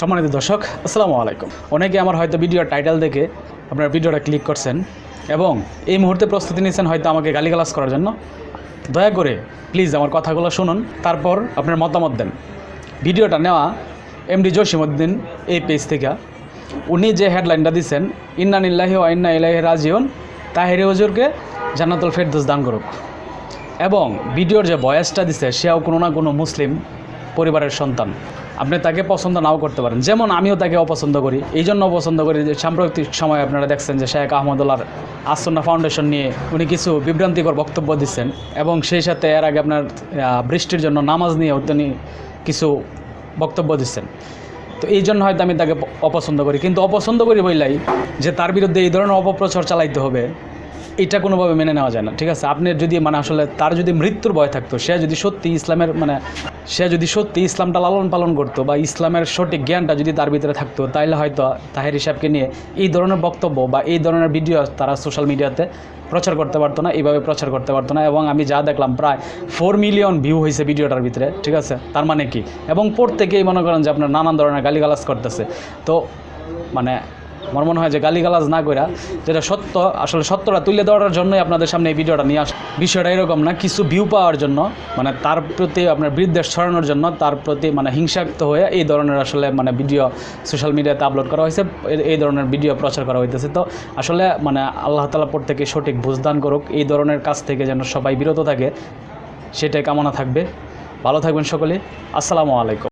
সম্মানিত দর্শক, আসসালামু আলাইকুম। অনেকে আমার হয়তো ভিডিওর টাইটেল দেখে আপনার ভিডিওটা ক্লিক করছেন এবং এই মুহূর্তে প্রস্তুতি নিয়েছেন হয়তো আমাকে গালিগালাজ করার জন্য। দয়া করে প্লিজ আমার কথাগুলো শুনুন, তারপর আপনার মতামত দেন। ভিডিওটা নেওয়া এমডি জসিমউদ্দিন এই পেজ থেকে। উনি যে হেডলাইনটা দিচ্ছেন ইন্নানিল্লাহি ও ইন্না ইলাহি রাজিউন তাহেরি হজুরকে জান্নাতুল ফেরদোস দান করুক। এবং ভিডিওর যে বয়সটা দিছে, সেও কোনো না কোনো মুসলিম পরিবারের সন্তান। আপনি তাকে পছন্দ নাও করতে পারেন। যেমন আমিও তাকে অপছন্দ করি। এই জন্য অপছন্দ করি যে সাম্প্রতিক সময় আপনারা দেখছেন যে শেখ আহমদুল্লার আসন্না ফাউন্ডেশন নিয়ে উনি কিছু বিভ্রান্তিকর বক্তব্য দিচ্ছেন। এবং সেই সাথে এর আগে আপনার বৃষ্টির জন্য নামাজ নিয়ে তিনি কিছু বক্তব্য দিচ্ছেন। তো এই জন্য হয়তো আমি তাকে অপছন্দ করি। কিন্তু অপছন্দ করি বইলাই যে তার বিরুদ্ধে এই ধরনের অপপ্রচার চালাইতে হবে। এটা কোনোভাবে মেনে নেওয়া যায় না, ঠিক আছে? আপনি যদি মানে আসলে তার যদি মৃত্যুর ভয় থাকতো, সে যদি সত্যি ইসলামের মানে সে যদি সত্যি ইসলামটা লালন পালন করতো বা ইসলামের সঠিক জ্ঞানটা যদি তার ভিতরে থাকতো তাহলে হয়তো তাহের হিসাবকে নিয়ে এই ধরনের বক্তব্য বা এই ধরনের ভিডিও তারা সোশ্যাল মিডিয়াতে প্রচার করতে পারতো না এইভাবে প্রচার করতে পারতো না এবং আমি যা দেখলাম প্রায় ফোর মিলিয়ন ভিউ হয়েছে ভিডিওটার ভিতরে, ঠিক আছে? তার মানে কি? এবং প্রত্যেকেই মনে করেন যে আপনার নানান ধরনের গালিগালাজ করতেছে। তো মানে আমার মনে হয় যে গালিগালাজ না কইরা যেটা সত্য, আসলে সত্যটা তুলে দেওয়ার জন্যই আপনাদের সামনে এই ভিডিওটা নিয়ে আস বিষয়টা এরকম না, কিছু ভিউ পাওয়ার জন্য মানে তার প্রতি আপনার বিদ্বেষ ছড়ানোর জন্য তার প্রতি মানে হিংসাক্ত হয়ে এই ধরনের আসলে মানে ভিডিও সোশ্যাল মিডিয়াতে আপলোড করা হয়েছে এই- ধরনের ভিডিও প্রচার করা হইতেছে। তো আসলে মানে আল্লাহ তালা প্রত্যেকে সঠিক বুঝদান করুক, এই ধরনের কাজ থেকে যেন সবাই বিরত থাকে, সেটাই কামনা থাকবে। ভালো থাকবেন সকলে আসসালামু আলাইকুম।